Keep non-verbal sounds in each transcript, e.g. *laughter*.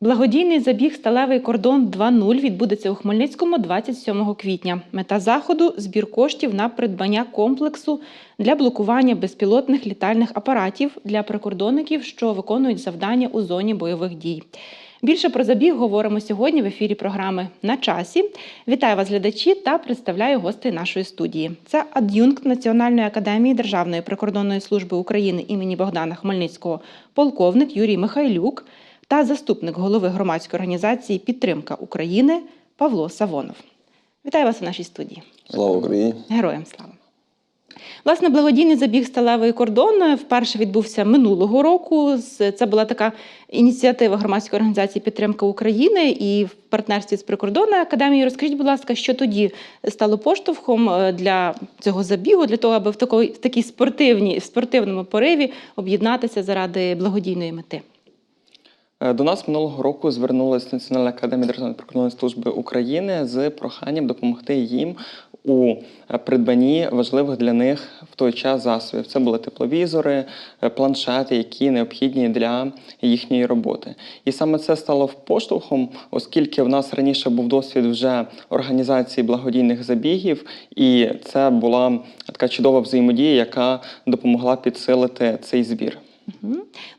Благодійний забіг Сталевий кордон 2.0 відбудеться у Хмельницькому 27 квітня. Мета заходу збір коштів на придбання комплексу для блокування безпілотних літальних апаратів для прикордонників, що виконують завдання у зоні бойових дій. Більше про забіг говоримо сьогодні в ефірі програми на часі. Вітаю вас, глядачі, та представляю гостей нашої студії. Це ад'юнкт Національної академії Державної прикордонної служби України імені Богдана Хмельницького, полковник Юрій Михайлюк та заступник голови громадської організації Підтримка України Павло Савонов. Вітаю вас у нашій студії. Слава Україні! Героям слава! Власне, благодійний забіг сталевий кордон вперше відбувся минулого року. Це була така ініціатива громадської організації Підтримка України і в партнерстві з прикордонною академією. Розкажіть, будь ласка, що тоді стало поштовхом е, для цього забігу, для того, аби в такій спортивній, спортивному пориві об'єднатися заради благодійної мети? Е, До нас минулого року звернулася Національна академія Державної прикордонної служби України з проханням допомогти їм у е, придбанні важливих для них в той час засобів. Це були тепловізори, е, планшети, які необхідні для їхньої роботи. І саме це стало поштовхом, оскільки в нас раніше був досвід вже організації благодійних забігів, і це була така чудова взаємодія, яка допомогла підсилити цей збір.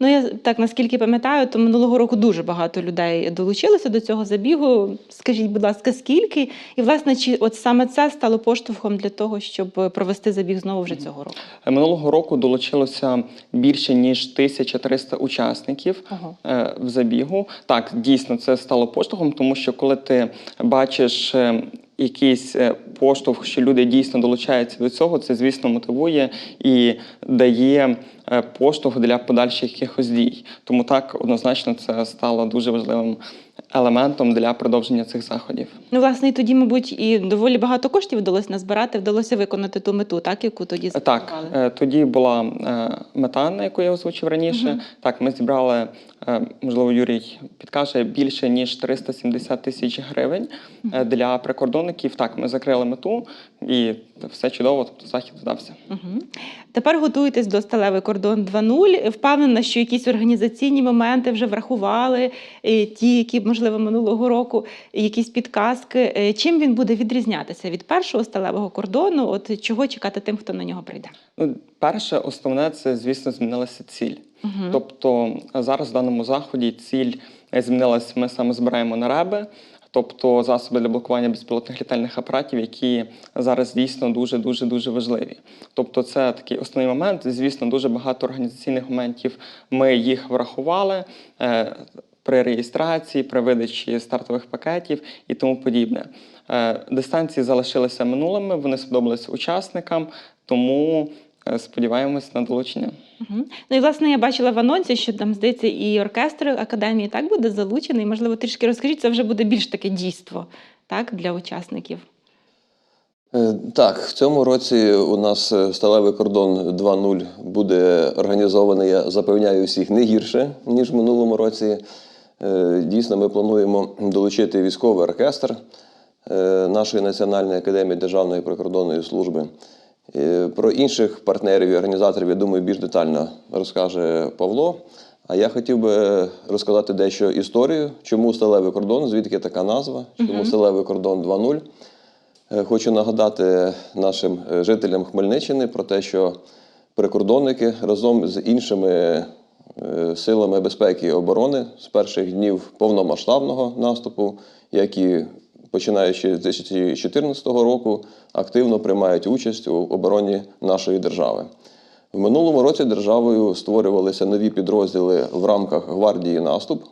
Ну я так наскільки пам'ятаю, то минулого року дуже багато людей долучилося до цього забігу. Скажіть, будь ласка, скільки? І власне, чи от саме це стало поштовхом для того, щоб провести забіг знову вже цього року? Минулого року долучилося більше ніж 1300 учасників Ого. е, в забігу. Так, дійсно, це стало поштовхом, тому що коли ти бачиш е, якийсь е, поштовх, що люди дійсно долучаються до цього, це звісно мотивує і дає е, поштовх для подальших якихось дій. Тому так однозначно це стало дуже важливим елементом для продовження цих заходів. Ну, власне, і тоді, мабуть, і доволі багато коштів вдалося назбирати, вдалося виконати ту мету, так яку тоді Так, запланували. е, тоді була мета, на яку я озвучив раніше. Так, ми зібрали, можливо, Юрій підкаже більше ніж 370 тисяч гривень е, для прикордонників. Так, ми закрили мету, і все чудово, тобто захід вдався. Угу. Тепер готуєтесь до сталевий кордон 2.0. Впевнена, що якісь організаційні моменти вже врахували, е, ті, які можливо минулого року, якісь підказки. Е, Чим він буде відрізнятися від першого сталевого кордону? От чого чекати тим, хто на нього прийде? Ну, перше, основне, це, звісно, змінилася ціль. Мгм. Тобто зараз в даному заході ціль е, змінилася. Ми саме збираємо на реби, тобто засоби для блокування безпілотних літальних апаратів, які зараз дійсно дуже дуже дуже важливі. Тобто, це такий основний момент. Звісно, дуже багато організаційних моментів. Ми їх врахували. е, При реєстрації, при видачі стартових пакетів і тому подібне. Е, Дистанції залишилися минулими, вони сподобалися учасникам, тому е, сподіваємось на долучення. Угу. Ну і власне я бачила в анонсі, що там здається, і оркестр академії так буде залучений. Можливо, трішки розкажіть, це вже буде більш таке дійство так, для учасників. Е, Так, в цьому році у нас е, сталевий кордон 2.0 буде організований, я запевняю всіх, не гірше, ніж в минулому році. Е, Дійсно, ми плануємо долучити військовий оркестр е, нашої Національної академії Державної прикордонної служби. Е, Про інших партнерів і організаторів, я думаю, більш детально розкаже Павло. А я хотів би розказати дещо історію, чому сталевий кордон, звідки така назва, чому сталевий кордон 2.0. Е, Хочу нагадати нашим е, жителям Хмельниччини про те, що прикордонники разом з іншими силами безпеки і оборони з перших днів повномасштабного наступу, які починаючи з 2014 року, активно приймають участь у обороні нашої держави. В минулому році державою створювалися нові підрозділи в рамках гвардії наступ.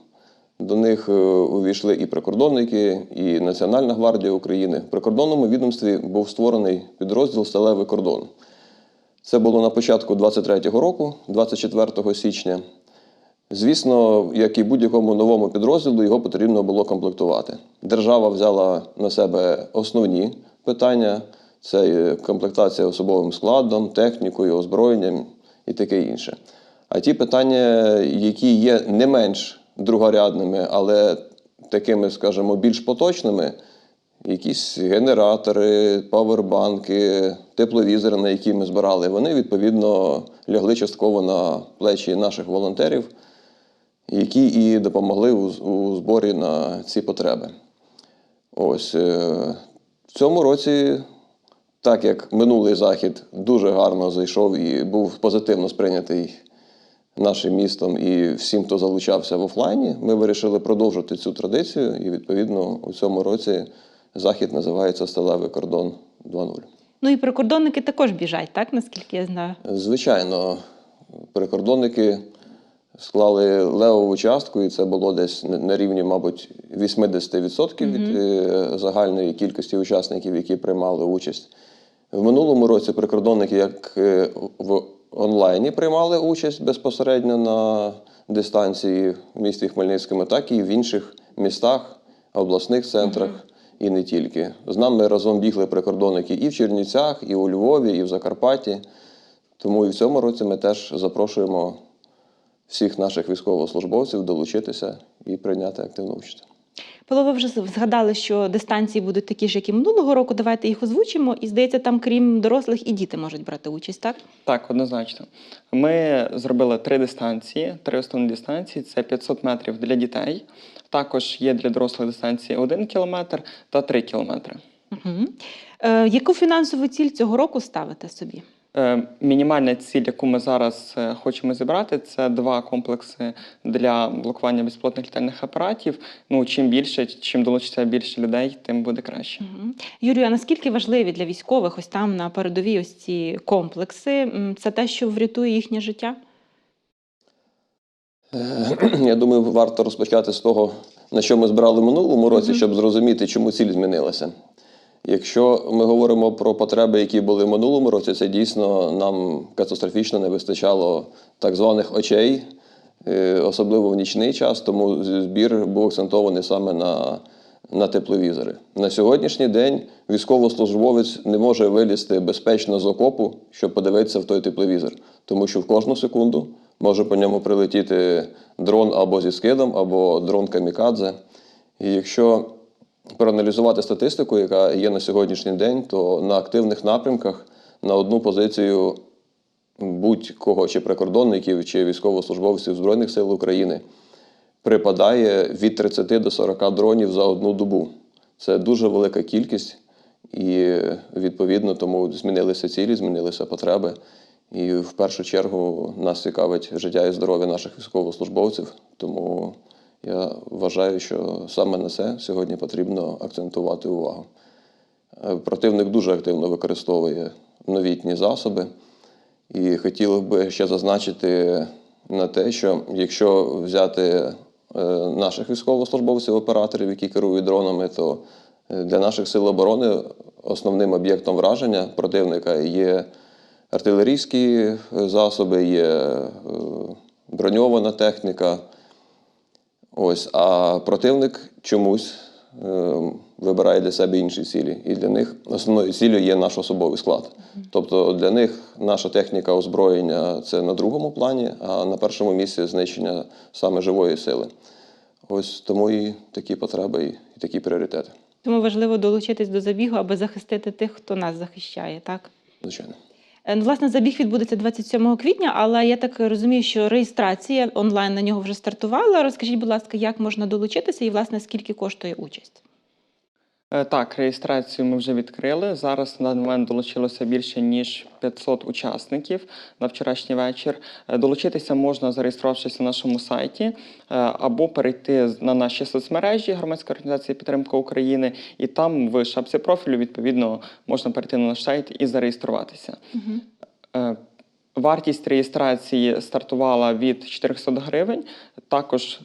До них е, увійшли і прикордонники, і Національна гвардія України. В прикордонному відомстві був створений підрозділ Сталевий кордон. Це було на початку 23-го року, 24 січня. Звісно, як і будь-якому новому підрозділу, його потрібно було комплектувати. Держава взяла на себе основні питання: це комплектація особовим складом, технікою, озброєнням і таке інше. А ті питання, які є не менш другорядними, але такими, скажімо, більш поточними, якісь генератори, павербанки, тепловізори, на які ми збирали, вони відповідно лягли частково на плечі наших волонтерів. Які і допомогли у, у зборі на ці потреби. Ось е, в цьому році, так як минулий захід дуже гарно зайшов і був позитивно сприйнятий нашим містом і всім, хто залучався в офлайні, ми вирішили продовжити цю традицію. І відповідно у цьому році захід називається Сталевий кордон 2.0. Ну і прикордонники також біжать, так наскільки я знаю. Звичайно, прикордонники склали левову частку, і це було десь на- рівні, мабуть, 80% від е, загальної кількості учасників, які приймали участь. В минулому році прикордонники як е, в онлайні приймали участь безпосередньо на дистанції в місті Хмельницькому, так і в інших містах, обласних центрах, і не тільки. З нами разом бігли прикордонники і в Чернівцях, і у Львові, і в Закарпатті. Тому і в цьому році ми теж запрошуємо всіх наших військовослужбовців долучитися і прийняти активну участь. Павло, ви вже згадали, що дистанції будуть такі ж, як і минулого року. Давайте їх озвучимо. І здається, там, крім дорослих, і діти можуть брати участь, так? Так, однозначно. Ми зробили три дистанції, три основні дистанції це 500 метрів для дітей. Також є для дорослих дистанції 1 кілометр та 3 кілометри. Угу. Е, яку фінансову ціль цього року ставите собі? Е, Мінімальна ціль, яку ми зараз е, хочемо зібрати, це два комплекси для блокування безпілотних літальних апаратів. Ну чим більше, чим долучиться більше людей, тим буде краще. Угу. Юрію, а наскільки важливі для військових ось там на передовій ось ці комплекси? Це те, що врятує їхнє життя? Е, *clears throat* Я думаю, варто розпочати з того, на що ми збирали в минулому році, щоб зрозуміти, чому ціль змінилася. Якщо ми говоримо про потреби, які були в минулому році, це дійсно нам катастрофічно не вистачало так званих очей, е, особливо в нічний час, тому збір був акцентований саме на, на тепловізори. На сьогоднішній день військовослужбовець не може вилізти безпечно з окопу, щоб подивитися в той тепловізор, тому що в кожну секунду може по ньому прилетіти дрон або зі скидом, або дрон камікадзе. І якщо проаналізувати статистику, яка є на сьогоднішній день, то на активних напрямках на одну позицію будь-кого, чи прикордонників, чи військовослужбовців Збройних сил України припадає від 30 до 40 дронів за одну добу. Це дуже велика кількість, і відповідно тому змінилися цілі, змінилися потреби. І в першу чергу нас цікавить життя і здоров'я наших військовослужбовців. Тому я вважаю, що саме на це сьогодні потрібно акцентувати увагу. Е, Противник дуже активно використовує новітні засоби. І хотів би ще зазначити на те, що якщо взяти е, наших військовослужбовців, операторів, які керують дронами, то е, для наших сил оборони основним об'єктом враження противника є артилерійські засоби, є броньована техніка. Ось, а противник чомусь е, вибирає для себе інші цілі. І для них основною цілею є наш особовий склад. Тобто для них наша техніка озброєння це на другому плані, а на першому місці знищення саме живої сили. Ось тому і такі потреби, і такі пріоритети, Тому важливо долучитись до забігу, аби захистити тих, хто нас захищає, так? звичайно. Е, Ну, власне, забіг відбудеться 27 квітня, але я так розумію, що реєстрація онлайн на нього вже стартувала. Розкажіть, будь ласка, як можна долучитися і, власне, скільки коштує участь? Е, Так, реєстрацію ми вже відкрили. Зараз на даний момент долучилося більше ніж 500 учасників на вчорашній вечір. Е, Долучитися можна, зареєструвавшись на нашому сайті, е, або перейти на наші соцмережі громадської організації підтримка України, і там в шапці профілю відповідно можна перейти на наш сайт і зареєструватися. Е, Вартість реєстрації стартувала від 400 гривень. Також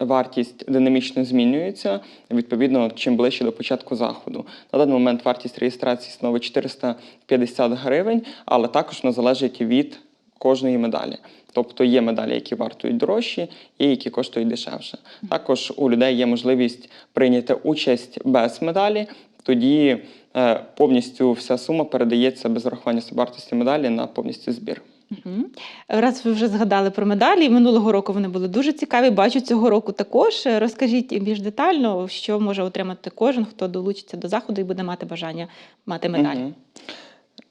вартість динамічно змінюється відповідно чим ближче до початку заходу. На даний момент вартість реєстрації становить 450 гривень, але також вона залежить від кожної медалі. Тобто є медалі, які вартують дорожчі, і які коштують дешевше. Також у людей є можливість прийняти участь без медалі. Тоді е, повністю вся сума передається без врахування собівартості медалі на повністю збір. Угу. Раз ви вже згадали про медалі, минулого року вони були дуже цікаві. Бачу цього року також. Е, Розкажіть більш детально, що може отримати кожен, хто долучиться до заходу і буде мати бажання мати медаль.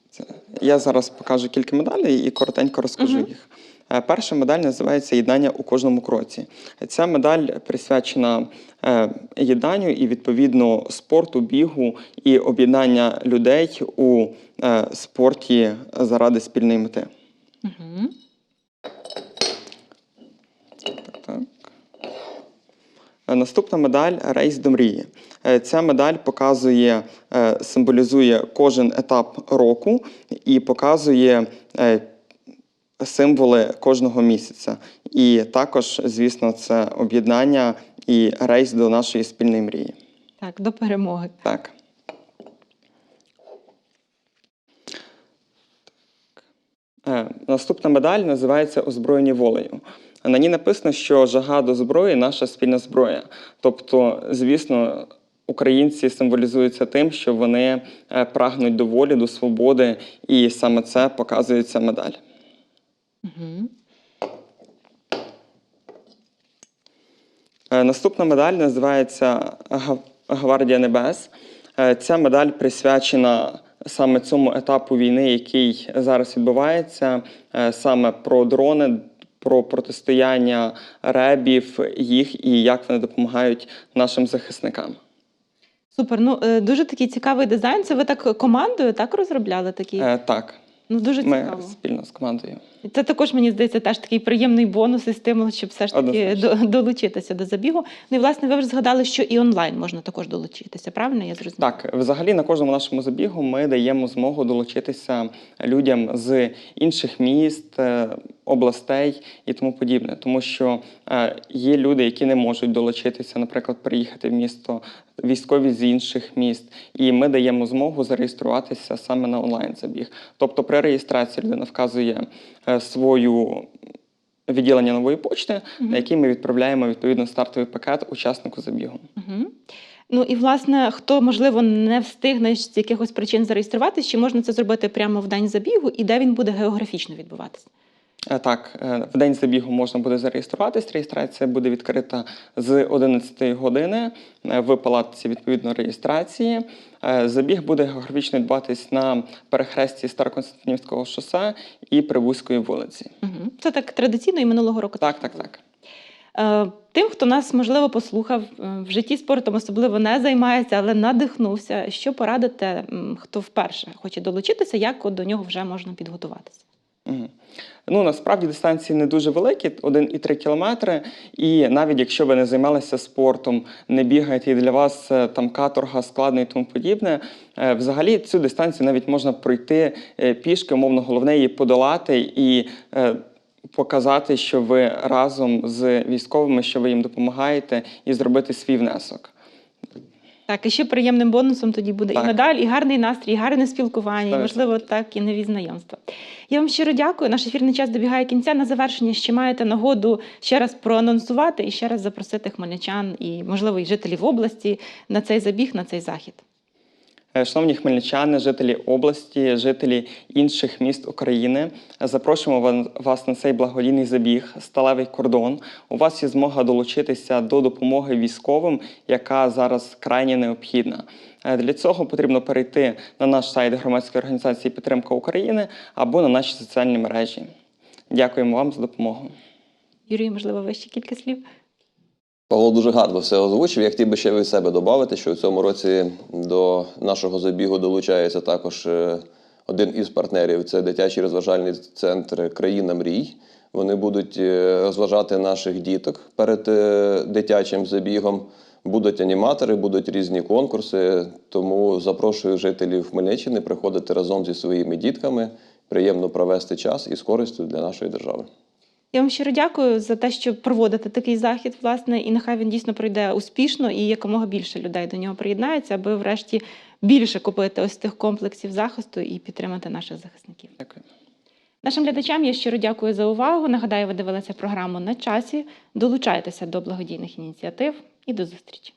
Це- Я зараз покажу кілька медалей і коротенько розкажу Мгм. їх. Е, Перша медаль називається Єднання у кожному кроці. Ця медаль присвячена е, єднанню і відповідно спорту, бігу і об'єднання людей у е, спорті заради спільної мети. Угу. Так. Наступна медаль Рейс до мрії. Е, Ця медаль показує, е, символізує кожен етап року і показує е, символи кожного місяця. І також, звісно, це об'єднання і рейс до нашої спільної мрії. Так, до перемоги. Так. Е, Наступна медаль називається Озброєні волею. На ній написано, що жага до зброї наша спільна зброя. Тобто, звісно, українці символізуються тим, що вони е, прагнуть до волі, до свободи, і саме це показує ця медаль. Угу. Наступна медаль називається Гвардія Небес. Е, Ця медаль присвячена саме цьому етапу війни, який зараз відбувається, е, саме про дрони, про протистояння ребів, їх і як вони допомагають нашим захисникам. Супер. Ну е, дуже такий цікавий дизайн. Це ви так командою так розробляли такі? Е, Так, Ну дуже ми цікаво. спільно з командою. Це також мені здається теж такий приємний бонус і стимул, щоб все ж таки до, Однозначно. долучитися до забігу. Ну і власне ви вже згадали, що і онлайн можна також долучитися. Правильно я зрозуміла? Так, взагалі на кожному нашому забігу ми даємо змогу долучитися людям з інших міст, е, областей і тому подібне. Тому що е, є люди, які не можуть долучитися, наприклад, приїхати в місто, військові з інших міст, і ми даємо змогу зареєструватися саме на онлайн забіг. Тобто, при реєстрації людина вказує е, свою. Відділення нової почти, Мгм. на який ми відправляємо відповідно стартовий пакет учаснику забігу. Угу. Ну і власне, хто можливо не встигне з якихось причин зареєструватися, чи можна це зробити прямо в день забігу, і де він буде географічно відбуватися? Е, Так, е, в день забігу можна буде зареєструватись. Реєстрація буде відкрита з 11 години е, в палатці відповідно реєстрації. Забіг буде географічно відбуватись на перехресті Староконстантинівського шосе і Прибузької вулиці. Це так традиційно і минулого року. Так, так, так. Тим, хто нас можливо послухав, в житті спортом особливо не займається, але надихнувся. Що порадите, хто вперше хоче долучитися, як до нього вже можна підготуватися? Ну, насправді дистанції не дуже великі, 1,3 кілометри. І навіть якщо ви не займалися спортом, не бігаєте, і для вас е, там каторга складно і тому подібне, е, взагалі цю дистанцію навіть можна пройти е, пішки, умовно, головне її подолати і показати, що ви разом з військовими, що ви їм допомагаєте, і зробити свій внесок. Так, і ще приємним бонусом тоді буде і медаль, і гарний настрій, і гарне спілкування, і, Сто можливо, так і нові знайомства. Я вам щиро дякую. Наш ефірний час добігає кінця. На завершення ще маєте нагоду ще раз проанонсувати і ще раз запросити хмельничан і, можливо, і жителів області на цей забіг, на цей захід. Е, Шановні хмельничани, жителі області, жителі інших міст України, запрошуємо ва- вас на цей благодійний забіг Сталевий кордон. У вас є змога долучитися до допомоги військовим, яка зараз крайне необхідна. Е, Для цього потрібно перейти на наш сайт громадської організації Підтримка України або на наші соціальні мережі. Дякуємо вам за допомогу. Юрій, можливо, ви ще кілька слів. Павло дуже гарно все озвучив. Я хотів би ще від себе додати, що в цьому році до нашого забігу долучається також е, один із партнерів це дитячий розважальний центр Країна мрій. Вони будуть е, розважати наших діток перед е, дитячим забігом. Будуть аніматори, будуть різні конкурси. Тому запрошую жителів Хмельниччини приходити разом зі своїми дітками, приємно провести час і з користю для нашої держави. Я вам щиро дякую за те, що проводите такий захід, власне, і нехай він дійсно пройде успішно і якомога більше людей до нього приєднається, аби врешті більше купити ось тих комплексів захисту і підтримати наших захисників. Дякую. Нашим глядачам я щиро дякую за увагу. Нагадаю, ви дивилися програму на часі. Долучайтеся до благодійних ініціатив і до зустрічі.